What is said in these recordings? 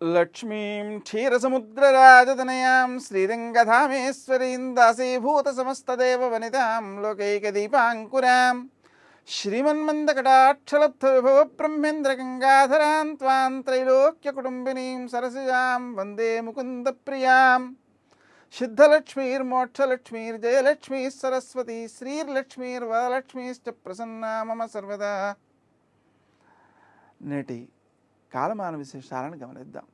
లక్ష్మీం క్షీరసముద్రరాజతనయాం శ్రీరంగధామేశ్వరీం దాసీభూతసమస్తదేవ వనితాం లోకైకదీపాంకురాం శ్రీమన్మందకటాక్షలబ్ధవిభవ బ్రహ్మేంద్ర గంగాధరాం త్వాం త్రైలోక్యకుటుంబినీం సరసిజాం వందే ముకుందప్రియాం సిద్ధలక్ష్మీర్మోక్షలక్ష్మీర్జయలక్ష్మీ సరస్వతి శ్రీర్లక్ష్మీర్వరలక్ష్మీశ్చ ప్రసన్నా మమ సర్వదా నేటి కాలమాన విశేషాలను గమనిద్దాం.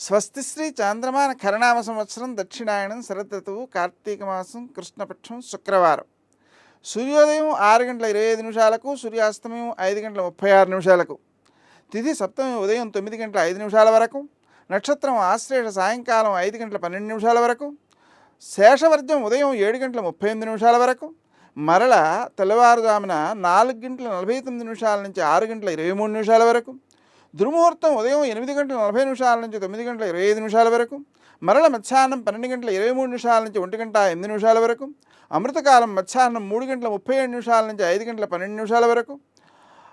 స్వస్తి శ్రీ చాంద్రమాన కరణామ సంవత్సరం దక్షిణాయనం శరదృతువు కార్తీక మాసం కృష్ణపక్షం శుక్రవారం. సూర్యోదయం ఆరు గంటల ఇరవై ఐదు నిమిషాలకు సూర్యాస్తమయం ఐదు గంటల ముప్పై ఆరు నిమిషాలకు. తిథి సప్తమి ఉదయం తొమ్మిది గంటల ఐదు నిమిషాల వరకు. నక్షత్రం ఆశ్లేష సాయంకాలం ఐదు గంటల పన్నెండు నిమిషాల వరకు. శేషవర్జం ఉదయం ఏడు గంటల ముప్పై ఎనిమిది నిమిషాల వరకు. మరల తెల్లవారుజామున నాలుగు గంటల నలభై తొమ్మిది నిమిషాల నుంచి ఆరు గంటల ఇరవై మూడు నిమిషాల వరకు. దుర్ముహూర్తం ఉదయం ఎనిమిది గంటల నలభై నిమిషాల నుంచి తొమ్మిది గంటల ఇరవై ఐదు నిమిషాల వరకు మరల మధ్యాహ్నం పన్నెండు గంటల ఇరవై మూడు నిమిషాల నుంచి ఒంటి గంట ఎనిమిది నిమిషాల వరకు అమృతకాలం మధ్యాహ్నం మూడు గంటల ముప్పై ఏడు నిమిషాల నుంచి ఐదు గంటల పన్నెండు నిమిషాల వరకు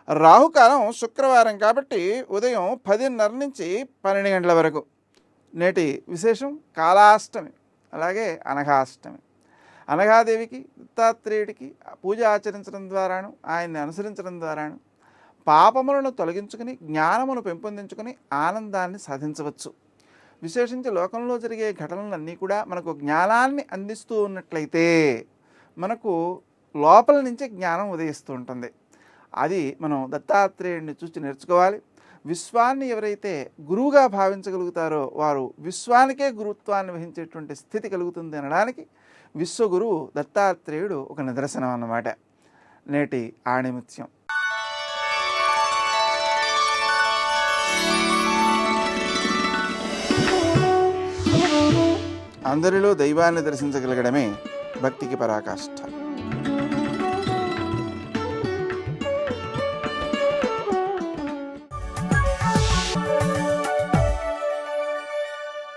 రాహుకాలం శుక్రవారం కాబట్టి ఉదయం పదిన్నర నుంచి పన్నెండు గంటల వరకు. నేటి విశేషం కాలాష్టమి అలాగే అనఘాష్టమి. అనఘాదేవికి దత్తాత్రేయుడికి పూజ ఆచరించడం ద్వారాను ఆయన్ని అనుసరించడం ద్వారాను పాపములను తొలగించుకుని జ్ఞానమును పెంపొందించుకుని ఆనందాన్ని సాధించవచ్చు. విశేషించి లోకంలో జరిగే ఘటనలన్నీ కూడా మనకు జ్ఞానాన్ని అందిస్తూ ఉన్నట్లయితే మనకు లోపల నుంచి జ్ఞానం ఉదయిస్తూ ఉంటుంది. అది మనం దత్తాత్రేయుడిని చూసి నేర్చుకోవాలి. విశ్వాన్ని ఎవరైతే గురువుగా భావించగలుగుతారో వారు విశ్వానికే గురుత్వాన్ని వహించేటువంటి స్థితి కలుగుతుంది అనడానికి విశ్వగురువు దత్తాత్రేయుడు ఒక నిదర్శనం అన్నమాట నేటి ఆణిముత్యం. అందరిలో దైవాన్ని దర్శించగలగడమే భక్తికి పరాకాష్ఠ